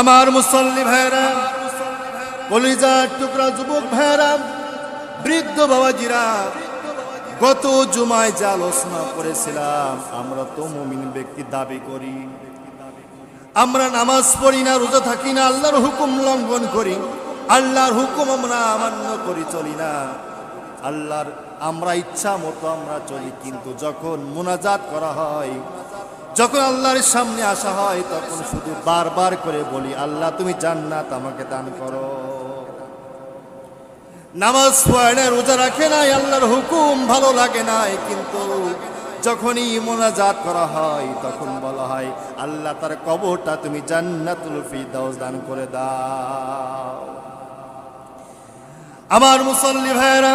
আমার মুসল্লি ভাইরা কলিজার টুকরা যুবক ভাইরা বৃদ্ধ বাবাজিরা, গত জুমায় যে আলোচনা করেছিলাম, আমরা তো মুমিন ব্যক্তি দাবি করি। আমরা নামাজ পড়ি না, রোজা থাকি না, আল্লাহর হুকুম লঙ্ঘন করি। আল্লাহর হুকুম আমরা মান্য করি, চলি না। আল্লাহর আমরা ইচ্ছা মতো আমরা চলি, কিন্তু যখন মোনাজাত করা হয় যখন আল্লাহর সামনে আসা হয়, তখন শুধু বারবার করে বলি, আল্লাহ, তুমি জান্নাত আমাকে দান করো। নামাজ পড়ে না রোজা রাখে নাই, আল্লাহর হুকুম ভালো লাগে নাই, কিন্তু যখনই মোনাজাত করা হয়, তখন বলা হয়, আল্লাহ, তার কবরটা তুমি জান্নাতুল ফিরদাউস দান করে দাও। আমার মুসল্লি ভাইরা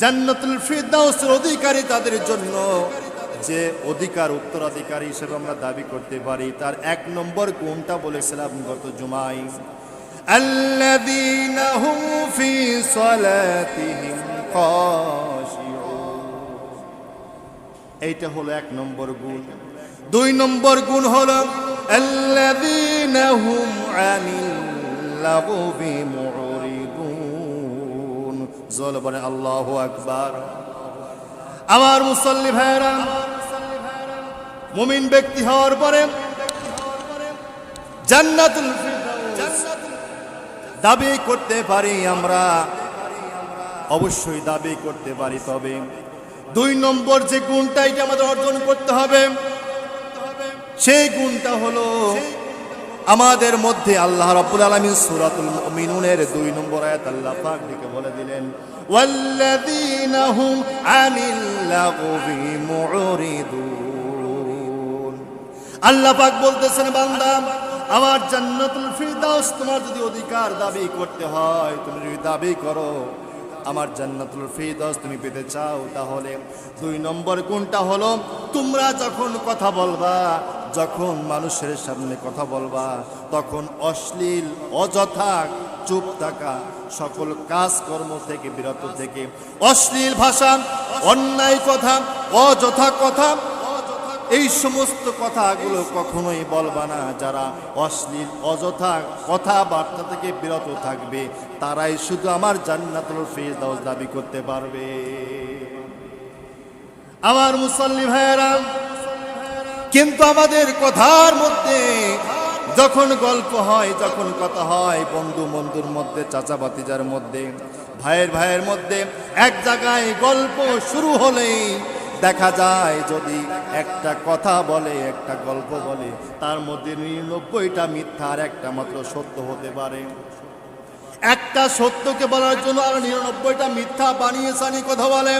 জান্নাতুল ফিরদাউসের অধিকারী তাদের জন্য যে অধিকার উত্তরাধিকারী হিসেবে আমরা দাবি করতে পারি তার এক নম্বর গুণটা বলেছিলাম গত জুমাই الذين هم في صلاتهم خاشعون এইটা হলো এক নম্বর গুণ দুই নম্বর গুণ হলো الذين هم عن اللغو معرضون জল বলে আল্লাহু আকবার। আমার মুসল্লি ভাইরা মুমিন ব্যক্তি হওয়ার পরে জান্নাতুল দাবি করতে পারি আমরা, অবশ্যই দাবি করতে পারি, তবে দুই নম্বর যে গুণটা এটা আমাদের অর্জন করতে হবে, সেই গুণটা হলো আমাদের মধ্যে আল্লাহ রাব্বুল আলামিন সূরাতুল মুমিনুনের দুই নম্বর আয়াত আল্লাহ পাক দিকে বলে দিলেন, ওয়াল্লাযীনা হুম আনিল লাগবি মুরিদুন আল্লাহ পাক বলতেছেন, বান্দা, আমার জান্নাতুল ফিরদাউস, তোমার যদি অধিকার দাবি করতে হয়, তুমি যদি দাবি করো আমার জান্নাতুল ফিরদাউস তুমি পেতে চাও, তাহলে দুই নম্বর কোনটা হলো, তোমরা যখন কথা বলবা, যখন মানুষের সামনে কথা বলবা, তখন অশ্লীল, অযথা, চুপ থাকা সকল কাজকর্ম থেকে, বিরত থেকে অশ্লীল ভাষা, অন্যায় কথা, অযথা কথা এই সমস্ত কথাগুলো কখনোই বলবা না। যারা অশ্লীল, অযথা কথাবার্তা থেকে বিরত থাকবে, তারাই শুধু আমার জান্নাতুল ফিরদাউস দাবি করতে পারবে। আমার মুসল্লি ভাইয়েরা, কিন্তু আমাদের কথার মধ্যে যখন গল্প হয়, যখন কথা হয় বন্ধু বন্ধুর মধ্যে, চাচা ভাতিজার মধ্যে, ভাইয়ের ভাইয়ের মধ্যে, এক জায়গায় গল্প শুরু হলেই দেখা যায় যদি একটা কথা বলে, একটা গল্প বলে, তার মধ্যে নিরানব্বইটা মিথ্যা আর একটা মাত্র সত্য হতে পারে। একটা সত্যকে বলার জন্য আর নিরানব্বইটা মিথ্যা বানিয়ে সানি কথা বলে।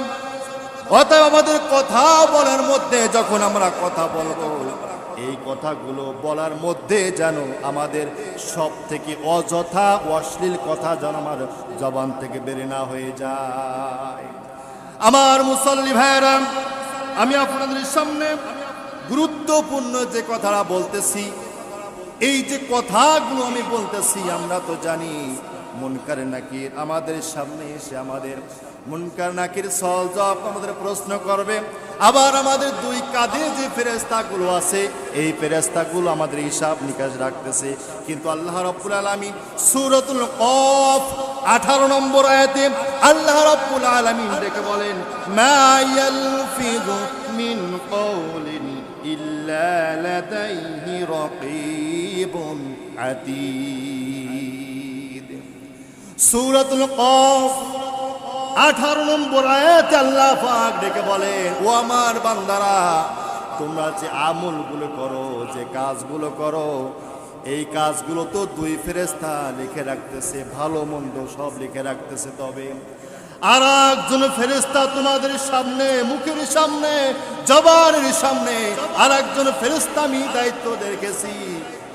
অতএব আমাদের কথা বলার মধ্যে যখন আমরা কথা বলব, এই কথাগুলো বলার মধ্যে যেন আমাদের সব থেকে অযথা অশ্লীল কথা যেন আমার জবান থেকে বেরে না হয়ে যায়। আমার মুসল্লি ভাইরা আমি আপনাদের সামনে গুরুত্বপূর্ণ যে কথাটা বলতেছি, এই যে কথাগুলো আমি বলতেছি, আমরা তো জানি মনকারে নাকি আমাদের সামনে এসে আমাদের মুনকার নাকির সল জবাব আমাদের প্রশ্ন করবে, আবার আমাদের দুই কাঁধে যে ফেরেস্তাগুলো আছে, এই ফেরেস্তাগুলো আমাদের হিসাব নিকাশ রাখতেছে। কিন্তু আল্লাহ রব্বুল আলমী সুরতুল কফ আঠারো নম্বর আয়াতে আল্লাহ রব্বুল আলমিন ডেকে বলেন মিন কফ আঠারো নম্বর আয়াতে আল্লাহ পাক ডেকে বলেন, ও আমার বান্দারা, তোমরা যে আমলগুলো করো, যে কাজগুলো করো, এই কাজগুলো তো দুই ফেরেস্তা লিখে রাখতেছে, ভালো মন্দ সব লিখে রাখতেছে তবে। আর একজন ফেরেস্তা তোমাদের সামনে, মুখের সামনে, জবানের সামনে, আর একজন ফেরেস্তা আমি দায়িত্ব দেখেছি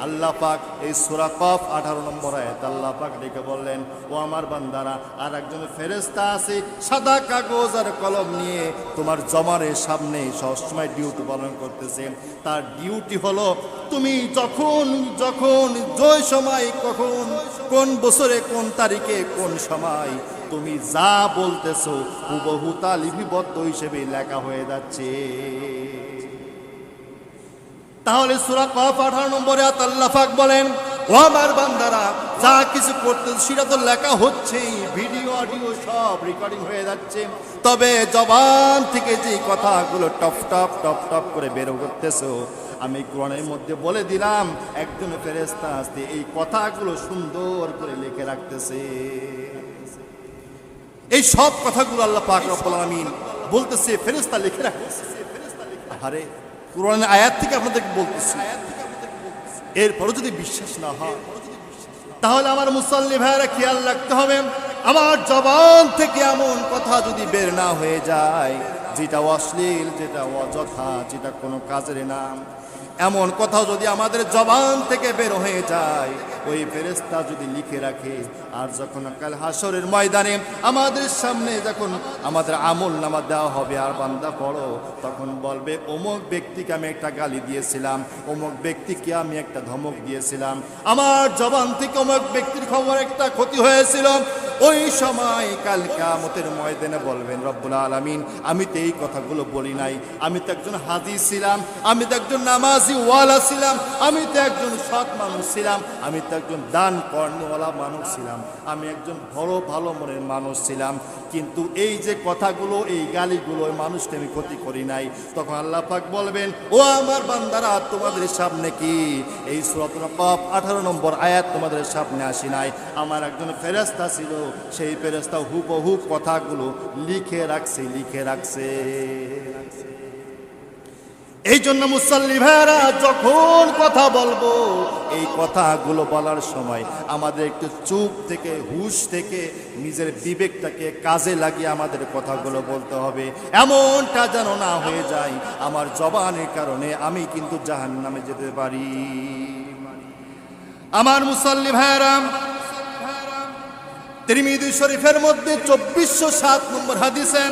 আল্লাহ পাক এই সুরা কফ আঠারো নম্বর আয়াত। আল্লাহ পাক ডেকে বললেন, ও আমার বান্দারা আর একজন ফেরেস্তা আছে, সাদা কাগজ আর কলম নিয়ে তোমার জমারের সামনে সবসময় ডিউটি পালন করতেছে। তার ডিউটি হলো, তুমি যখন যখন জয় সময়, কখন, কোন বছরে, কোন তারিখে, কোন সময়, তুমি যা বলতেছো, হুবহু তা লিপিবদ্ধ হিসেবে লেখা হয়ে যাচ্ছে। তাহলে সুরা কফ আঠারো নম্বরে আল্লাহ পাক বলেন, ও আমার বান্দারা, যা কিছু করতে সেটা তো লেখা হচ্ছেই, ভিডিও, অডিও সব রেকর্ডিং হয়ে যাচ্ছে। তবে জবান থেকে যে কথাগুলো টপ টপ টপ টপ করে বের করতেছো, আমি কোরআনের মধ্যে বলে দিলাম, একজন ফেরেস্তা আসতে এই কথাগুলো সুন্দর করে লিখে রাখতেছে। এই সব কথাগুলো আল্লাহ পাক রব্বুল আলামিন বলতেছে ফেরেস্তা লিখে রাখতেছে। আরে কোরআনের আয়াত থেকে আপনাদেরকে বলতেছি। এরপরও যদি বিশ্বাস না হয়, তাহলে আমার মুসল্লি ভাইয়েরা খেয়াল রাখতে হবে, আমার জবান থেকে এমন কথা যদি বের না হয়ে যায়, যেটা অশ্লীল, যেটা অযথা, যেটা কোনো কাজের নাম, এমন কথা যদি আমাদের জবান থেকে বের হয়ে যায় ওই ফেরেস্তা যদি লিখে রাখে, আর যখন কাল হাসরের ময়দানে আমাদের সামনে যখন আমাদের আমল নামা দেওয়া হবে, আর বান্দা পড়ো, তখন বলবে, অমুক ব্যক্তিকে আমি একটা গালি দিয়েছিলাম, অমুক ব্যক্তিকে আমি একটা ধমক দিয়েছিলাম। আমার জবান থেকে অমুক ব্যক্তির খবর একটা ক্ষতি হয়েছিল। ওই সময় কাল কামতের ময়দানে বলবেন, রব্বুল আলমিন, আমি তো এই কথাগুলো বলি নাই। আমি তো একজন হাজি ছিলাম, আমি তো একজন নামাজি ওয়ালা ছিলাম, আমি তো একজন সৎ মানুষ ছিলাম, আমি তো একজন দান কর্ণওয়ালা মানুষ ছিলাম, আমি একজন বড় ভালো মনের মানুষ ছিলাম কিন্তু এই যে কথাগুলো, এই গালিগুলো মানুষকে আমি ক্ষতি করি নাই। তখন আল্লাহ পাক বলবেন, ও আমার বান্দারা, তোমাদের সামনে কি? এই সুরত আঠারো নম্বর আয়াত তোমাদের সামনে আসি নাই। আমার একজন ফেরেস্তা ছিল, সেই ফেরেস্তা হুবহু কথাগুলো লিখে রাখছে লিখে রাখছে। এই জন্য মুসল্লি ভাইরা যখন কথা বলব, এই কথাগুলো বলার সময় আমাদের একটু চুপ থেকে, হুশ থেকে, নিজের বিবেকটাকে কাজে লাগিয়ে আমাদের কথাগুলো বলতে হবে। এমনটা যেন না হয়ে যায়। আমার জবানের কারণে আমি কিন্তু জাহান নামে যেতে পারি। আমার মুসল্লি ভাইরা তিরমিদি শরীফের মধ্যে চব্বিশশো সাত নম্বর হাদিসে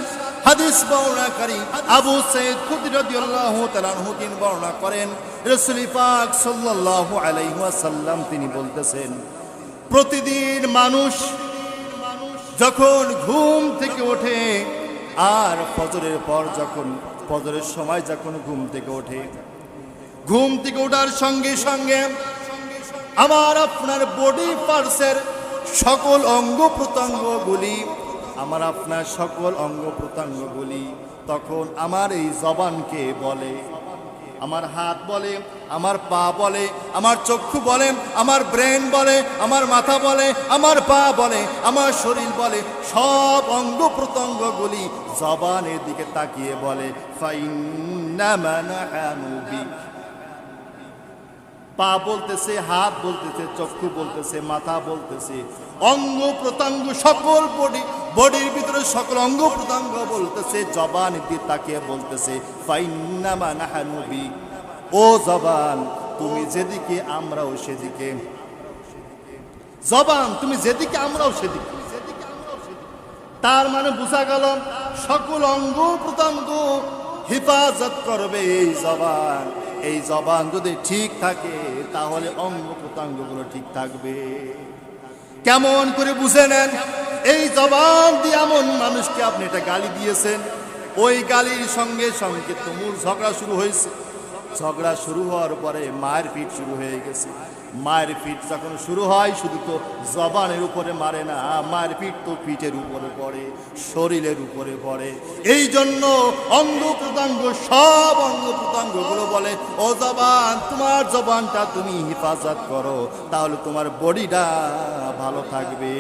হাদিস বর্ণাকারী আবু সৈয়দ খুদরি রাদিয়াল্লাহু তাআলা আনহু তিনি বর্ণনা করেন, রাসূল পাক সাল্লাল্লাহু আলাইহি ওয়াসাল্লাম তিনি বলতেছেন, প্রতিদিন মানুষ যখন ঘুম থেকে ওঠে আর ফজরের পর যখন, ফজরের সময় যখন ঘুম থেকে ওঠে, ঘুম থেকে ওঠার সঙ্গে সঙ্গে আমার আপনার বডি পার্টসের সকল অঙ্গ প্রত্যঙ্গগুলি আমার আপনার সকল অঙ্গ প্রত্যঙ্গগুলি তখন আমার এই জবানকে বলে। আমার হাত বলে, আমার পা বলে, আমার চক্ষু বলে, আমার ব্রেন বলে, আমার মাথা বলে, আমার পা বলে, আমার শরীর বলে, সব অঙ্গ প্রত্যঙ্গগুলি জবানের দিকে তাকিয়ে বলে বিক পা বলতেছে, হাত বলতেছে, চক্ষু বলতেছে, মাথা বলতেছে। অঙ্গ প্রত্যঙ্গ সকল বডি, বডির ভিতরে সকল অঙ্গ প্রত্যঙ্গ বলতেছে, জবান দিয়ে তাকে বলতেছে ও জবান, তুমি যেদিকে আমরাও সেদিকে। জবান, তুমি যেদিকে আমরাও সেদিকে। তার মানে বোঝা গেল, সকল অঙ্গ প্রত্যঙ্গ হেফাজত করবে এই জবান। এই জবান যদি ঠিক থাকে, তাহলে অঙ্গ প্রত্যঙ্গগুলো ঠিক থাকবে। কেমন করে বুঝে নেন? এই জবান দিয়ে এমন মানুষকে আপনি এটা গালি দিয়েছেন। ওই গালির সঙ্গে সঙ্গে তুমুল ঝগড়া শুরু হয়েছে। ঝগড়া শুরু হওয়ার পরে মায়ের পিঠ শুরু হয়ে গেছে। মায়ের পিঠ যখন শুরু হয়, শুধু তো জবানের উপরে মারে না, মায়ের পিঠ তো পিঠের উপরে পড়ে, শরীরের উপরে পড়ে। এই জন্য অঙ্গ প্রত্যঙ্গ সব অঙ্গ প্রত্যঙ্গগুলো বলে, ও জবান, তোমার জবানটা তুমি হেফাজত করো, তাহলে তোমার বডিটা ভালো থাকবে।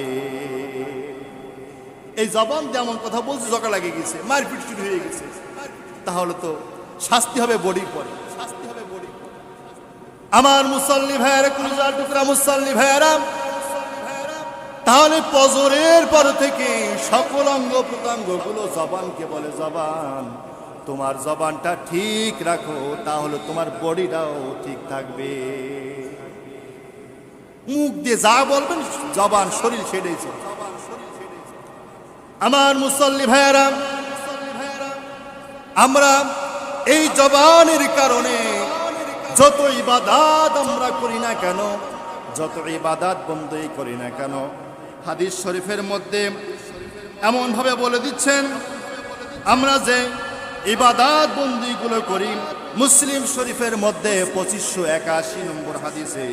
এই জবান যেমন কথা বলছে জগা লাগে গেছে মারপিট শুরু হয়ে গেছে। তাহলে তো শাস্তি হবে বডির পরে। শাস্তি। আমার মুসল্লি ভাইয়েরা কুলজার টুকরা মুসল্লি ভাইয়েরা, তাহলে পজরের পর থেকে সকল অঙ্গ প্রত্যঙ্গগুলো জবানকে বলে, জবান, তোমার জবানটা ঠিক রাখো, তাহলে তোমার বডিটাও ঠিক থাকবে। মুখ দিয়ে যা বলবেন, জবান শরীর ছেড়েছে আমার মুসল্লি ভাইয়েরা, আমরা এই জবানের কারণে যত ইবাদাত আমরা করি না কেন যত ইবাদাত বন্ধই করি না কেন, হাদিস শরীফের মধ্যে এমনভাবে বলে দিচ্ছেন, আমরা যে ইবাদাত বন্দিগুলো করি, মুসলিম শরীফের মধ্যে পঁচিশশো একাশি নম্বর হাদিসে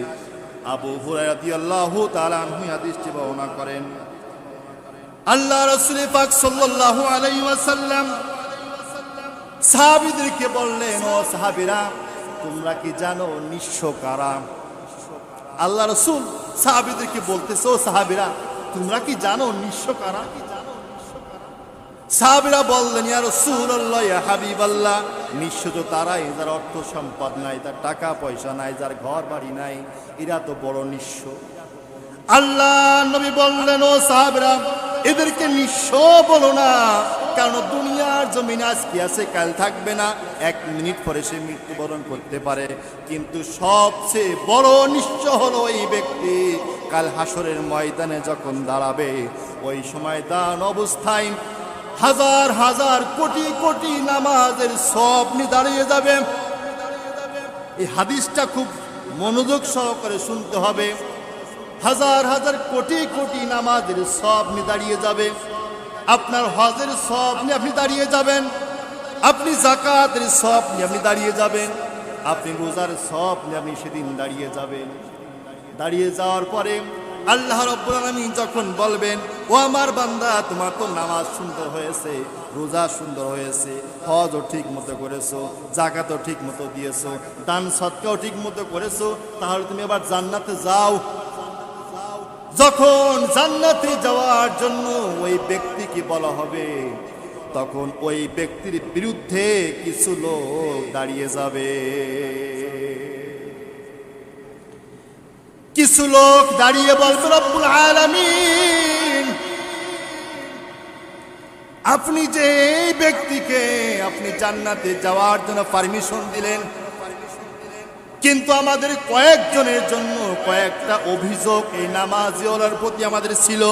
আবু হুরায়তি আল্লাহ তালানহু বর্ণনা করেন, আল্লাহ রসুল পাক সাল্লাল্লাহু আলাইহি ওয়াসাল্লাম সাহাবীদেরকে বললেন, ও সাহাবীরা তোমরা কি জানো নিঃস্ব কারা? আল্লাহ রসুল সাহাবিদেরকে বলতেছে, ও সাহাবিরা, তোমরা কি জানো নিঃস্ব কারা? সাহাবিরা বললেন, ইয়া আল্লাহ ইয়া হাবিবাল্লাহ, নিঃস্ব তো তারাই, যার অর্থ সম্পদ নাই তার টাকা পয়সা নাই, যার ঘর বাড়ি নাই, এরা তো বড় নিঃস্ব। আল্লাহ নবী বললেন, ও সাহাবীরা, এদেরকে নিঃস্ব বলো না, কারণ দুনিয়ার জমিনে আজকে আছে, কাল থাকবে না। এক মিনিট পরে সে মৃত্যুবরণ করতে পারে। কিন্তু সবচেয়ে বড় নিঃস্ব হলো এই ব্যক্তি। কাল হাসরের ময়দানে যখন দাঁড়াবে, ওই সময় দান অবস্থায় হাজার হাজার কোটি কোটি নামাজের সব দাঁড়িয়ে যাবে। এই হাদিসটা খুব মনোযোগ সহকারে শুনতে হবে। হাজার হাজার কোটি কোটি নামাজের সব নিয়ে দাঁড়িয়ে যাবে। আপনার হজের সব নিয়ে আপনি দাঁড়িয়ে যাবেন। আপনি জাকাতের সব নিয়ে আপনি দাঁড়িয়ে যাবেন। আপনি রোজার সব নিয়ে আপনি সেদিন দাঁড়িয়ে যাবেন। দাঁড়িয়ে যাওয়ার পরে আল্লাহ রব্বুল আলামিন যখন বলবেন, ও আমার বান্দা, তোমার তো নামাজ সুন্দর হয়েছে, রোজা সুন্দর হয়েছে, হজও ঠিক মতো করেছ, জাকাতও ঠিক মতো দিয়েছ, দান সৎকাও ঠিক মতো করেছ, তাহলে তুমি এবার জান্নাতে যাও। যখন জান্নাতে যাওয়ার জন্য ওই ব্যক্তিকে বলা হবে, তখন ওই ব্যক্তির বিরুদ্ধে কিছু লোক দাঁড়িয়ে যাবে। কিছু লোক দাঁড়িয়ে বলবে, রব্বুল আলামিন, আপনি যে এই ব্যক্তিকে আপনি জান্নাতে যাওয়ার জন্য পারমিশন দিলেন কিন্তু আমাদের কয়েকজনের জন্য কয়েকটা অভিযোগ এই নামাজিওয়ালার প্রতি আমাদের ছিল।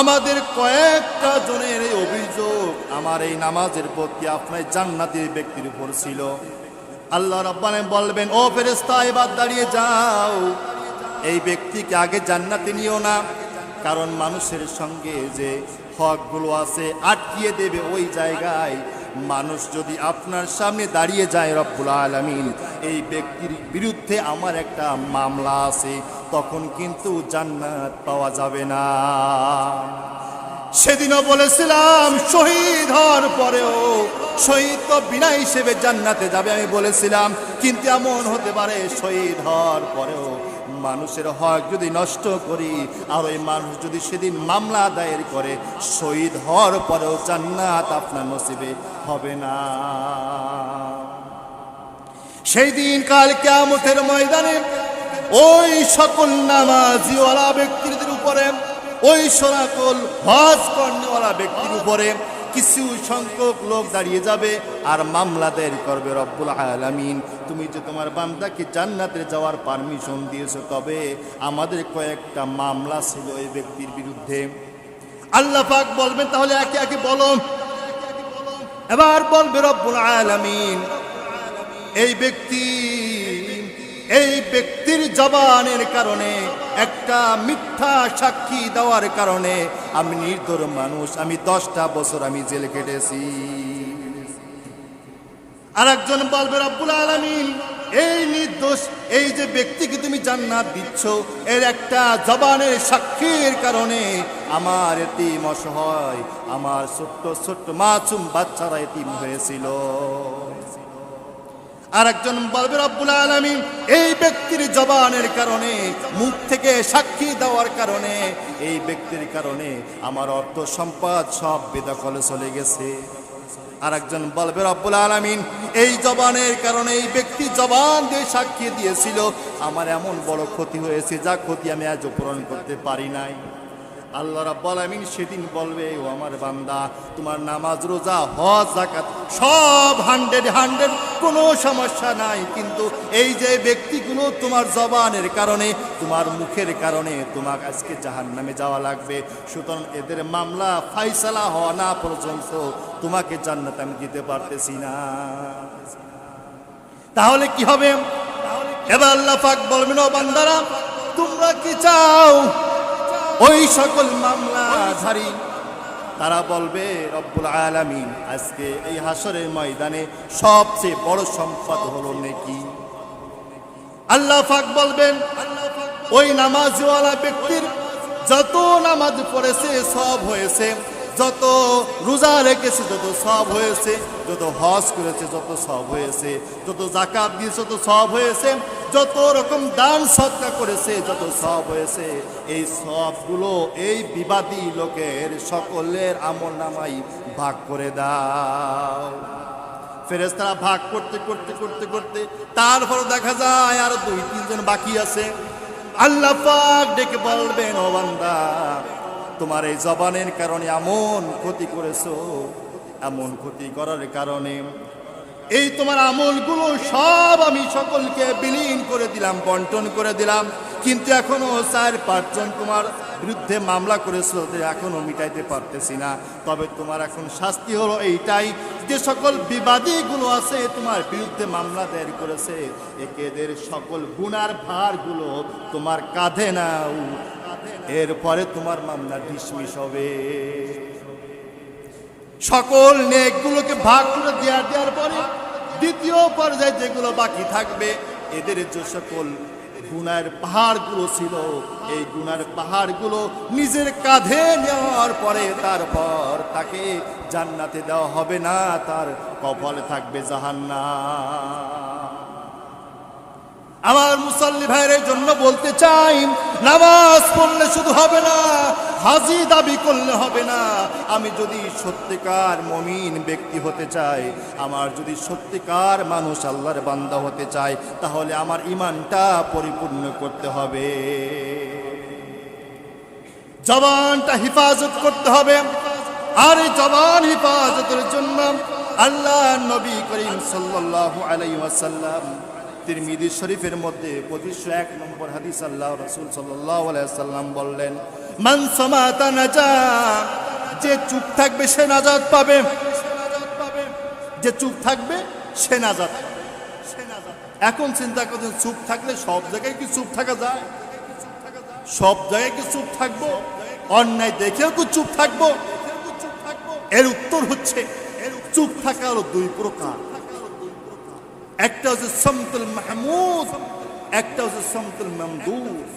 আমাদের কয়েকটা জনের এই অভিযোগ আমার এই নামাজের প্রতি আপনার জান্নাতের ব্যক্তির উপর ছিল। আল্লাহ রব্বানে বলবেন, ও ফেরেস্তা এবার দাঁড়িয়ে যাও। এই ব্যক্তিকে আগে জান্নাতে নিও না, কারণ মানুষের সঙ্গে যে হকগুলো আছে, আটকিয়ে দেবে ওই জায়গায় মানুষ যদি আপনার সামনে দাঁড়িয়ে যায় রব্বুল আলমিন, এই ব্যক্তির বিরুদ্ধে আমার একটা মামলা আছে, তখন কিন্তু জান্নাত পাওয়া যাবে না। সেদিনও বলেছিলাম, শহীদ হওয়ার পরেও শহীদ তো বিনা হিসেবে জান্নাতে যাবে, আমি বলেছিলাম, কিন্তু এমন হতে পারে শহীদ হওয়ার পরেও মানুষের হক যদি নষ্ট করি, আর ওই মানুষ যদি সেদিন মামলা দায়ের করে, শহীদ হওয়ার পরেও জান্নাত আপনার নসিবে হবে না। সেই দিন কাল কেমতের ময়দানে ওই সকল নামাজিওয়ালা ব্যক্তিদের উপরে, ওই সকল হজ কর্ণওয়ালা ব্যক্তির উপরে কিছু সংখ্যক লোক দাঁড়িয়ে যাবে আর মামলা দায়ের করবে রব্বুল আলামিন। তুমি যে তোমার বান্দাকে জান্নাতে যাওয়ার পারমিশন দিয়েছ, তবে আমাদের কয়েকটা মামলা ছিল এই ব্যক্তির বিরুদ্ধে। আল্লাহ পাক বলবেন, তাহলে একে একে বলো। এবার বলবে রব্বুল আলামিন, এই ব্যক্তি এই ব্যক্তির জবানের কারণে, একটা মিথ্যা সাক্ষী দেওয়ার কারণে আমি নির্দোর মানুষ, আমি দশটা বছর আমি জেল কেটেছি আর একজন বলবে, রব্বুল আলমিন, এই নির্দোষ, এই যে ব্যক্তিকে তুমি জান্নাত দিচ্ছ, এর একটা জবানের সাক্ষীর কারণে আমার এতিম অসহায়, আমার ছোট্ট ছোট্ট মাছুম বাচ্চারা এতিম হয়েছিল। আর একজন বলবে, রব্বুল আলমিন, এই ব্যক্তির জবানের কারণে, মুখ থেকে সাক্ষী দেওয়ার কারণে, এই ব্যক্তির কারণে আমার অর্থ সম্পদ সব বেদখলে চলে গেছে। আর একজন বলবে, রব্বুল আলমিন, এই জবানের কারণে এই ব্যক্তি জবান দিয়ে সাক্ষী দিয়েছিল। আমার এমন বড় ক্ষতি হয়েছে, যা ক্ষতি আমি আজ পূরণ করতে পারি নাই। আল্লাহ রাব্বুল আমিন সেদিন বলবে, ও আমার বান্দা, তোমার নামাজ, রোজা, হজ জাকাত সব হান্ড্রেড হান্ড্রেড কোনো সমস্যা নাই, কিন্তু এই যে ব্যক্তিগুলো তোমার জবানের কারণে, তোমার মুখের কারণে তোমার আজকে জাহান নামে যাওয়া লাগবে। সুতরাং এদের মামলা ফাইসালা হওয়া না পর্যন্ত তোমাকে জান্নাত আমি দিতে পারতেছি না। তাহলে কি হবে? এবার আল্লাহ পাক বলবেন বান্দারা, তোমরা কি চাও? ওই সকল মামলাধারী তারা বলবে, রব্বুল আলামিন, আজকে এই হাসরের ময়দানে সবচেয়ে বড় সম্পদ হলো নেকি? আল্লাহ পাক বলবেন, ওই নামাজওয়ালা ব্যক্তির যত নামাজ পড়েছে, সব হয়েছে। যত রোজা রেখেছে, যত সব হয়েছে। যত হজ করেছে, যত সব হয়েছে। যত জাকাত দিয়েছে যত সব হয়েছে। যত রকম দান সৎকা করেছে, যত সব হয়েছে, এই সবগুলো এই বিবাদী লোকের সকলের আমল নামাই ভাগ করে দাও। ফেরেস্তারা ভাগ করতে করতে করতে করতে, তারপর দেখা যায় আর দুই, তিনজন বাকি আছে। আল্লাহ পাক ডেকে বলবেন, ও বান্দা, তোমার এই জবানের কারণে এমন ক্ষতি করেছ, এমন ক্ষতি করার কারণে এই তোমার আমলগুলো সব আমি সকলকে বিলীন করে দিলাম, বন্টন করে দিলাম। কিন্তু এখনও চার পাঁচজন তোমার বিরুদ্ধে মামলা করেছিল যে এখনও মিটাইতে পারতেছি না। তবে তোমার এখন শাস্তি হলো এইটাই, যে সকল বিবাদীগুলো আছে তোমার বিরুদ্ধে মামলা দায়ের করেছে, একেদের সকল গুনার ভারগুলো তোমার কাঁধে নাও। এরপরে তোমার মামলা ডিসমিস হবে। সকল নেকগুলোকে ভাগ করে দেওয়া দেওয়ার পরে দ্বিতীয় পর্যায়ে যেগুলো বাকি থাকবে, এদের যে সকল গুনার পাহাড়গুলো ছিল, এই গুনার পাহাড়গুলো নিজের কাঁধে নেওয়ার পরে তারপর তাকে জান্নাতে দেওয়া হবে না, তার কপালে থাকবে জাহান্না আমার মুসল্লি ভাইয়ের জন্য বলতে চাই, নামাজ পড়লে শুধু হবে না, হাজি দাবি করলে হবে না। আমি যদি সত্যিকার মমিন ব্যক্তি হতে চাই, আমার যদি সত্যিকার মানুষ আল্লাহর বান্দা হতে চাই, তাহলে আমার ইমানটা পরিপূর্ণ করতে হবে। জবানটা হেফাজত করতে হবে। আর এই জবান হেফাজতের জন্য আল্লাহ নবী করিম সাল্লাল্লাহু আলাই ওয়াসাল্লাম তিরমিজি শরীফের মধ্যে পঁচিশশো এক নম্বর হাদিস আল্লাহ রসুল সাল্লাম বললেন যে চুপ থাকবে সে নাজাত পাবে। যে চুপ থাকবে সে পাবে। এখন চিন্তা করছেন, চুপ থাকলে সব জায়গায় কি চুপ থাকা যায়? সব জায়গায় কি চুপ থাকব? অন্যায় দেখেও কি চুপ থাকব? এর উত্তর হচ্ছে, চুপ থাকা হলো দুই প্রকার। একটা হচ্ছে সমতুল মাহমুদ, একটা হচ্ছে সমতুল মামদুদ।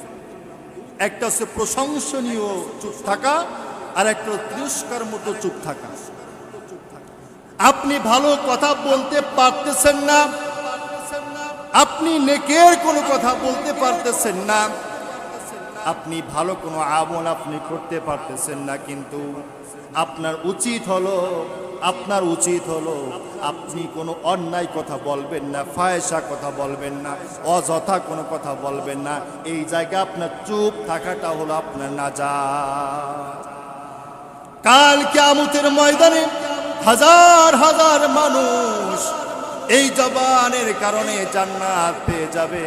একটা হচ্ছে প্রশংসনীয় চুপ থাকা আর একটা তিরস্কার মতো চুপ থাকা। আপনি ভালো কথা বলতে পারতেছেন না, আপনি নেকের কোনো কথা বলতে পারতেছেন না। আপনি ভালো কোনো আমল আপনি করতে পারতেছেন না, কিন্তু আপনার উচিত হলো, আপনার উচিত হলো আপনি কোনো অন্যায় কথা বলবেন না, ফায়সা কথা বলবেন না, অযথা কোনো কথা বলবেন না। এই জায়গায় আপনার চুপ থাকাটা হলো আপনার নাজা কাল কেমতের ময়দানে হাজার হাজার মানুষ এই জবানের কারণে জান্নাত পেয়ে যাবে।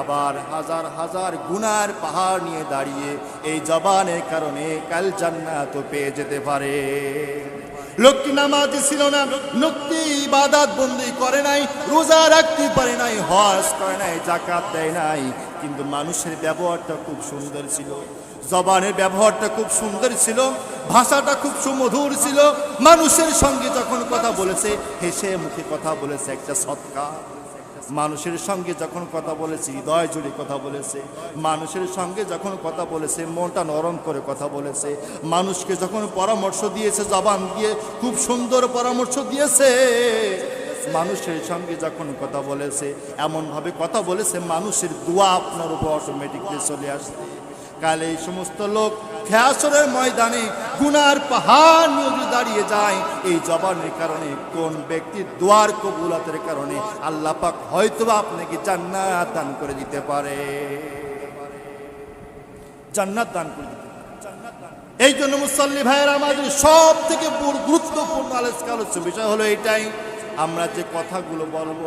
আবার হাজার হাজার গুনার পাহাড় নিয়ে দাঁড়িয়ে এই জবানের কারণে কাল জান্নাত পেয়ে যেতে পারে। লোকটি নামাজি ছিল না, লোকটি ইবাদাত বন্দি করে নাই, রোজা রাখতে পারে নাই, হজ করে নাই জাকাত দেয় নাই। কিন্তু মানুষের ব্যবহারটা খুব সুন্দর ছিল। জবানের ব্যবহারটা খুব সুন্দর ছিল, ভাষাটা খুব সুমধুর ছিল। মানুষের সঙ্গে যখন কথা বলেছে, হেসে মুখে কথা বলেছে একটা সৎকার। মানুষের সঙ্গে যখন কথা বলেছে, হৃদয় জুড়ে কথা বলেছে, মানুষের সঙ্গে যখন কথা বলেছে, মনটা নরম করে কথা বলেছে, মানুষকে যখন পরামর্শ দিয়েছে, জবান দিয়ে খুব সুন্দর পরামর্শ দিয়েছে, মানুষের সঙ্গে যখন কথা বলেছে, এমনভাবে কথা বলেছে, মানুষের দোয়া আপনার উপর অটোমেটিকলি চলে আসছে কাল এই সমস্ত লোক খেয়াসরের ময়দানে গুনার পাহাড় নিয়ে দাঁড়িয়ে যায়, এই জবানের কারণে কোন ব্যক্তির দোয়ার কবুলাতের কারণে আল্লাহ পাক হয়তো আপনাকে জান্নাত দান করে দিতে পারে জান্নাত দান করে দিতে। এই জন্য মুসল্লি ভাইয়ের, আমাদের সব থেকে গুরুত্বপূর্ণ আলোচনা বিষয় হলো এটাই আমরা যে কথাগুলো বলব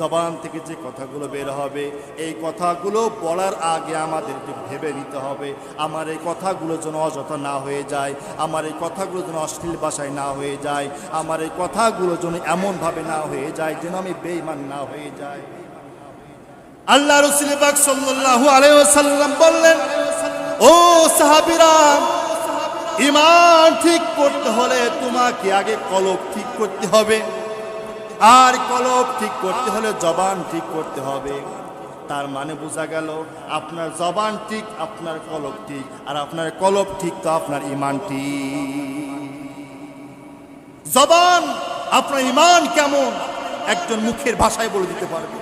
জবান থেকে যে কথাগুলো বের হবে, এই কথাগুলো বলার আগে আমাদেরকে ভেবে নিতে হবে। আমার এই কথাগুলো যেন অযথা না হয়ে যায়, আমার এই কথাগুলো যেন অশ্লীল ভাষায় না হয়ে যায়, আমার এই কথাগুলো যেন এমনভাবে না হয়ে যায় যেন আমি বেইমান না হয়ে যায় আল্লাহ রসুল পাক সাল্লাল্লাহু বললেন, ও সাহাবীরা ইমান ঠিক করতে হলে তোমাকে আগে কলক ঠিক করতে হবে। আর কলব ঠিক করতে হলে জবান ঠিক করতে হবে। তার মানে বোঝা গেল, আপনার জবান ঠিক, আপনার কলব ঠিক, আর আপনার কলব ঠিক তো আপনার ইমান ঠিক। জবান আপনার ইমান কেমন? একজন মুখের ভাষায় বলে দিতে পারবে।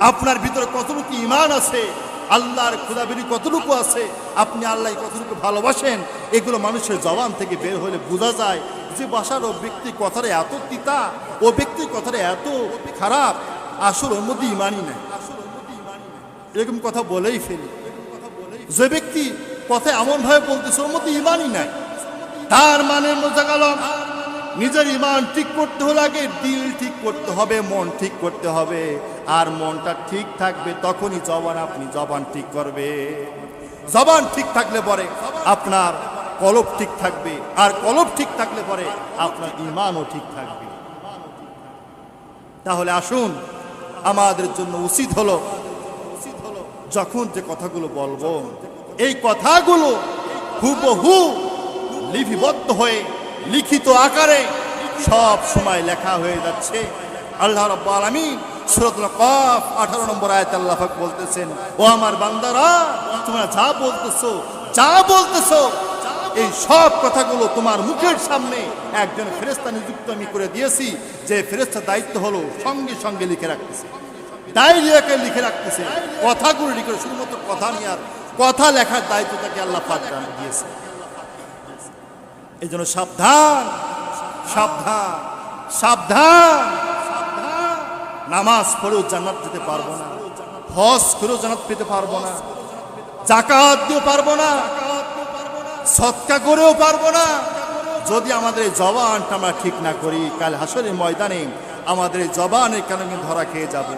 আপনার ভিতরে কতটুকু ইমান আছে? আল্লাহর খুদাবিরি কতটুকু আছে? আপনি আল্লাহ কতটুকু ভালোবাসেন? এগুলো মানুষের জবান থেকে বের হলে বোঝা যায় যে ভাষার ও ব্যক্তির কথাটা এত তিতা ও ব্যক্তির কথাটা এত খারাপ, আসল ওর মধ্যে ইমানই নাই। এরকম কথা বলেই ফেলি। যে ব্যক্তি কথা এমন ভাবে বলতেছে ওর মধ্যে ইমানই নাই। তার মানে বোঝা গেল, নিজের ইমান ঠিক করতে হলে আগে দিল ঠিক করতে হবে, মন ঠিক করতে হবে। আর মনটা ঠিক থাকবে তখনই জবান আপনি জবান ঠিক করবে। জবান ঠিক থাকলে পরে আপনার কলব ঠিক থাকবে, আর কলব ঠিক থাকলে পরে আপনার ইমানও ঠিক থাকবে। তাহলে আসুন, আমাদের জন্য উচিত হলো যখন যে কথাগুলো বলব, এই কথাগুলো হুবহু লিপিবদ্ধ হয়ে, লিখিত আকারে সব সময় লেখা হয়ে যাচ্ছে। আল্লাহ রব্বুল আলামিন সূরাতুল কফ 18 নম্বর আয়াতে আল্লাহ বলতেছেন, ও আমার বান্দারা, তোমরা যা বলতেছো যা বলতেছো এই সব কথাগুলো তোমার মুখের সামনে একজন ফেরেস্তা নিযুক্ত আমি করে দিয়েছি। যে ফেরেস্তার দায়িত্ব হলো সঙ্গে সঙ্গে লিখে রাখতেছে। ডায়রিয়াকে লিখে রাখতেছে। কথাগুলো লিখে শুধুমাত্র কথা নিয়ে আর কথা লেখার দায়িত্ব তাকে আল্লাহ পাক দিয়েছে। এই জন্য সাবধান সাবধান সাবধান নামাজ পড়েও জান্নাত যেতে পারব না। হজ করেও জান্নাত পেতে পারব না। জাকাত দিয়েও পারব না। সৎকা করেও পারব না। যদি আমাদের জবানটা আমরা ঠিক না করি, কাল হাসরের ময়দানে আমাদের এই জবানের কিন্তু ধরা খেয়ে যাবে?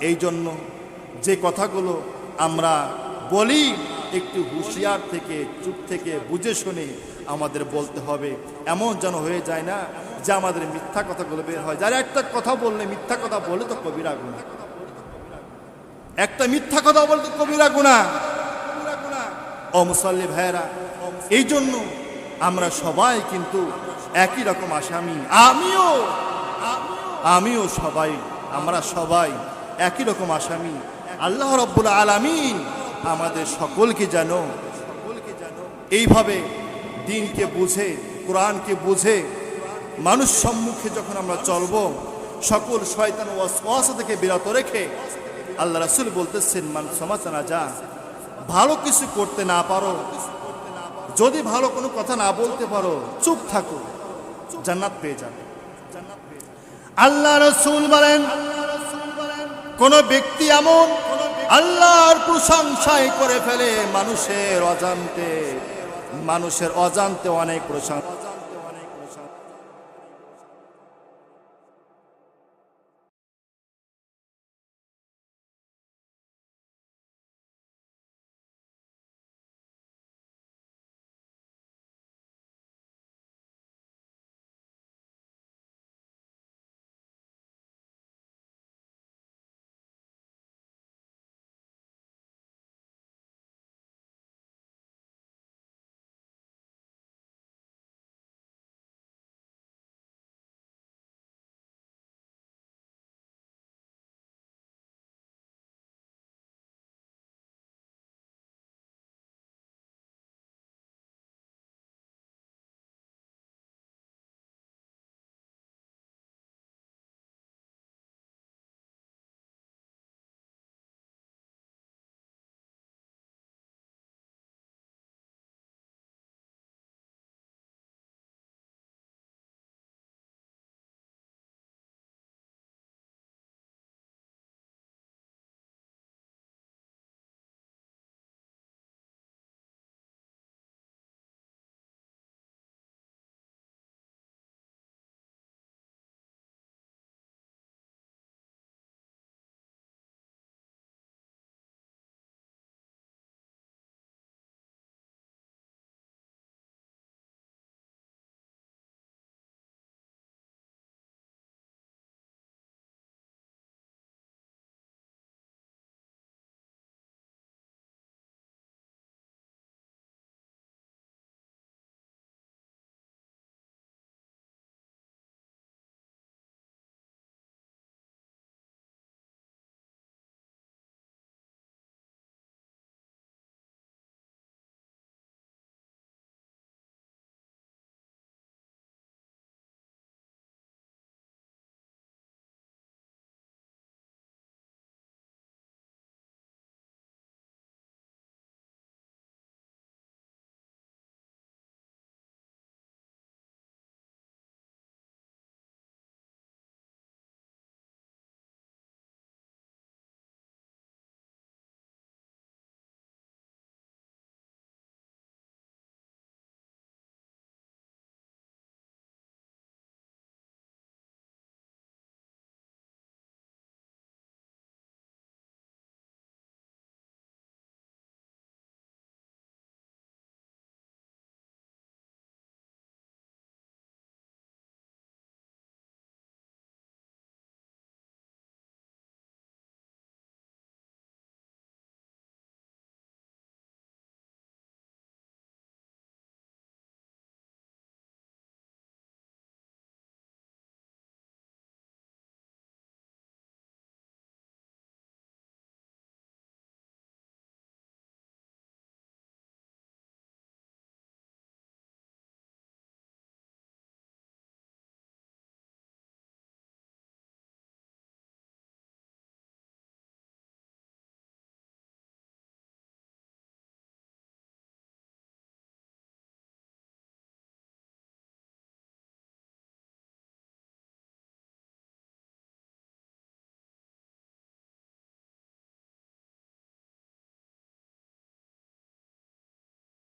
এই জন্য যে কথাগুলো আমরা বলি, একটু হুঁশিয়ার থেকে, চুপ থেকে বুঝে শুনে আমাদের বলতে হবে। এমন যেন হয়ে যায় না যে আমাদের মিথ্যা কথাগুলো বের হয়। যারা একটা কথা বললে মিথ্যা কথা বলে তো কবিরা গুণা। একটা মিথ্যা কথা বলতে কবিরা গুণা। ও মুসল্লি ভাইয়েরা এই জন্য আমরা সবাই কিন্তু একই রকম আসামি। আমিও আমিও সবাই, আমরা সবাই একই রকম আসামি। আল্লাহ রব্বুল আলামিন আমাদের সকলকে যেন সকলকে যেন এইভাবে দিনকে বুঝে, কোরআনকে বুঝে, মানুষ সম্মুখে যখন আমরা চলব, সকল শয়তান ওয়াসওয়াসা থেকে বিরত রেখে আল্লাহ রাসূল বলতেছেন, মান সমাচানা যা। ভালো কিছু করতে না পারো, যদি ভালো কোনো কথা না বলতে পারো, চুপ থাকো, জান্নাত পেয়ে যাবে। আল্লাহ রসুল বলেন, কোন ব্যক্তি এমন আল্লাহর প্রশংসাই করে ফেলে মানুষের অজান্তে মানুষের অজান্তে অনেক প্রশংসা।